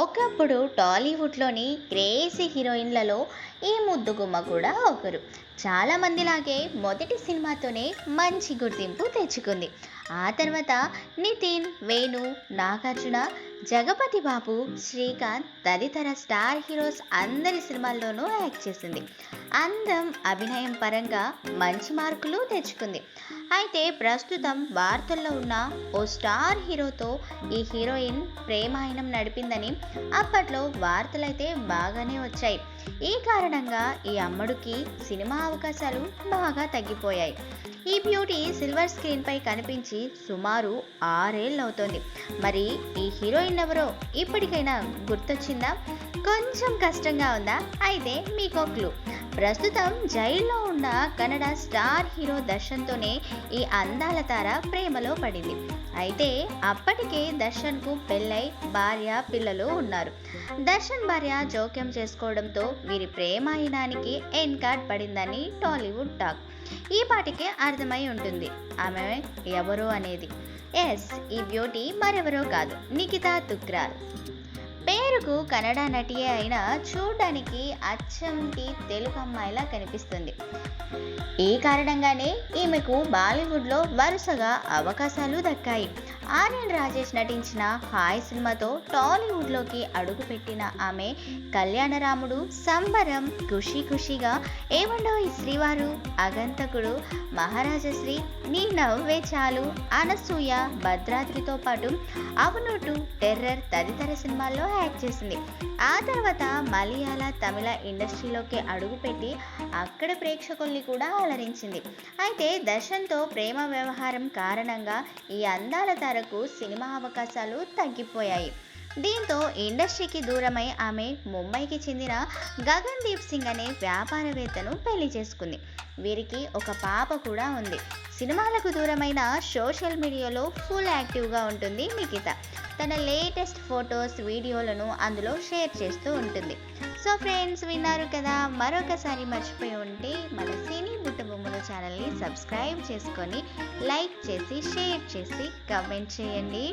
ఒకప్పుడు టాలీవుడ్లోని క్రేజీ హీరోయిన్లలో ఈ ముద్దుగుమ్మ కూడా ఒకరు. చాలామందిలాగే మొదటి సినిమాతోనే మంచి గుర్తింపు తెచ్చుకుంది. ఆ తర్వాత నితిన్ వేణు నాగార్జున జగపతి బాబు శ్రీకాంత్ తదితర స్టార్ హీరోస్ అందరి సినిమాల్లోనూ యాక్ట్ చేసింది. అందం అభినయం పరంగా మంచి మార్కులు తెచ్చుకుంది. అయితే ప్రస్తుతం వార్తల్లో ఉన్న ఓ స్టార్ హీరోతో ఈ హీరోయిన్ ప్రేమాయణం నడిపిందని అప్పట్లో వార్తలైతే బాగానే వచ్చాయి. ఈ కారణంగా ఈ అమ్మడుకి సినిమా అవకాశాలు బాగా తగ్గిపోయాయి. ఈ బ్యూటీ సిల్వర్ స్క్రీన్పై కనిపించి సుమారు ఆరేళ్ళవుతోంది. మరి ఈ హీరోయిన్ ఎవరో ఇప్పటికైనా గుర్తొచ్చిందా? కొంచెం కష్టంగా ఉందా? అయితే మీకో క్లూ. ప్రస్తుతం జైల్లో ఉన్న కన్నడ స్టార్ హీరో దర్శన్తోనే ఈ అందాల తార ప్రేమలో పడింది. అయితే అప్పటికే దర్శన్కు పెళ్ళై భార్య పిల్లలు ఉన్నారు. దర్శన్ భార్య జోక్యం చేసుకోవడంతో వీరి ప్రేమాయణానికి ఎన్ కార్డ్ పడిందని టాలీవుడ్ టాక్. ఈ పాటికే అర్థమై ఉంటుంది ఆమె ఎవరు అనేది. ఎస్ ఈ బ్యూటీ మరెవరో కాదు. నిఖితా తుక్రాల్ పేరుకు కన్నడ నటియే అయినా చూడడానికి అచ్చంటి తెలుగు అమ్మాయిలా కనిపిస్తుంది. ఈ కారణంగానే ఈమెకు బాలీవుడ్లో వరుసగా అవకాశాలు దక్కాయి. ఆర్యన్ రాజేష్ నటించిన హాయ్ సినిమాతో టాలీవుడ్లోకి అడుగుపెట్టిన ఆమె కళ్యాణరాముడు సంబరం ఖుషి ఖుషిగా ఏమండో ఈ శ్రీవారు అగంతకుడు మహారాజశ్రీ నీ నవ్వే చాలు అనసూయ భద్రాద్రితో పాటు అవునోటు టెర్రర్ తదితర సినిమాల్లో యాక్ట్ చేసింది. ఆ తర్వాత మలయాళ తమిళ ఇండస్ట్రీలోకి అడుగుపెట్టి అక్కడ ప్రేక్షకుల్ని కూడా అలరించింది. అయితే దర్శన్తో ప్రేమ వ్యవహారం కారణంగా ఈ అందాల వరకు సినిమా అవకాశాలు తగ్గిపోయాయి. దీంతో ఇండస్ట్రీకి దూరమై ఆమె ముంబైకి చెందిన గగన్ దీప్ సింగ్ అనే వ్యాపారవేత్తను పెళ్ళి చేసుకుంది. వీరికి ఒక పాప కూడా ఉంది. సినిమాలకు దూరమైన సోషల్ మీడియాలో ఫుల్ యాక్టివ్గా ఉంటుంది నిఖిత. తన లేటెస్ట్ ఫొటోస్ వీడియోలను అందులో షేర్ చేస్తూ ఉంటుంది. సో ఫ్రెండ్స్ విన్నారు కదా మరొకసారి మర్చిపోయి ఉంటే మన సినీ బుట్టబొమ్మల ఛానల్ని సబ్స్క్రైబ్ చేసుకొని లైక్ చేసి షేర్ చేసి కమెంట్ చేయండి.